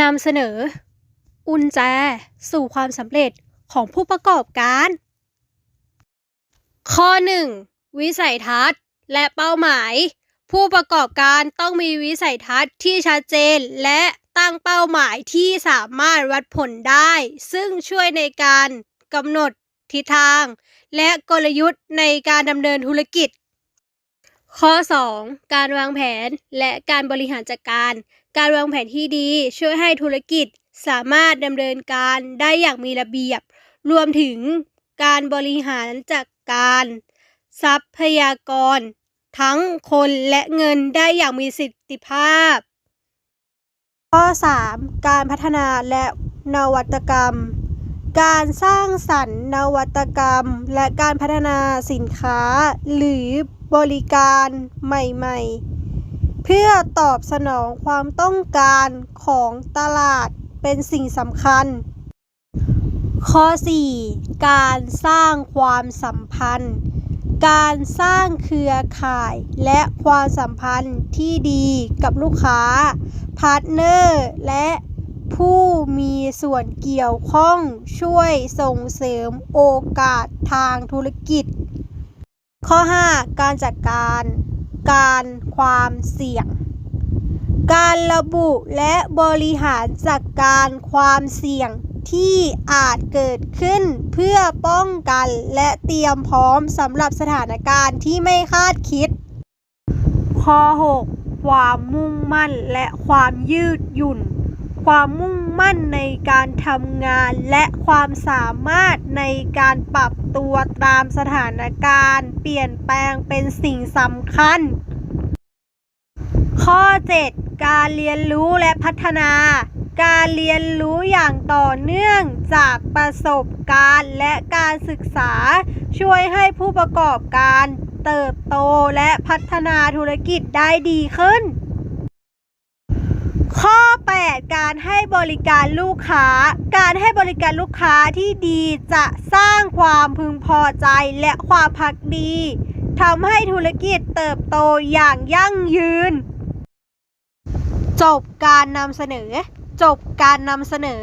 นำเสนอ อุญแจสู่ความสำเร็จของผู้ประกอบการ ข้อ 1 วิสัยทัศน์และเป้าหมาย ผู้ประกอบการต้องมีวิสัยทัศน์ที่ชัดเจนและตั้งเป้าหมายที่สามารถวัดผลได้ ซึ่งช่วยในการกำหนดทิศทาง และกลยุทธ์ในการดำเนินธุรกิจ ข้อ 2 การวางแผนและการบริหารจัดการ การวางแผนที่ดีช่วยให้ธุรกิจสามารถดำเนินการได้อย่างมีระเบียบ รวมถึงการบริหารจัดการ ทรัพยากร ทั้งคนและเงินได้อย่างมีสิทธิภาพ ข้อ 3 การพัฒนาและนวัตกรรม การสร้างสรรค์นวัตกรรม และการพัฒนาสินค้าหรือ บริการใหม่ๆ เพื่อตอบสนองความต้องการของตลาดเป็นสิ่งสำคัญ ข้อ 4 การสร้างความสัมพันธ์ การสร้างเครือข่ายและความสัมพันธ์ที่ดีกับลูกค้า พาร์ทเนอร์ และผู้มีส่วนเกี่ยวข้องช่วยส่งเสริมโอกาสทางธุรกิจ ข้อ 5 การจัดการการความเสี่ยง การระบุและบริหารจัดการความเสี่ยงที่อาจเกิดขึ้นเพื่อป้องกันและเตรียมพร้อมสำหรับสถานการณ์ที่ไม่คาดคิด ข้อ 6 ความมุ่งมั่นและความยืดหยุ่น ความมุ่งมั่นในการทำงานและความสามารถในการปรับตัวตามสถานการณ์ เปลี่ยนแปลงเป็นสิ่งสำคัญ ข้อ 7 การเรียนรู้และพัฒนา การเรียนรู้อย่างต่อเนื่องจากประสบการณ์และการศึกษา ช่วยให้ผู้ประกอบการเติบโตและพัฒนาธุรกิจได้ดีขึ้น 8 การให้บริการลูกค้า การให้บริการลูกค้าที่ดีจะสร้างความพึงพอใจและความพักดีทำให้ธุรกิจเติบโตอย่างยั่งยืน จบการนำเสนอ จบการนำเสนอ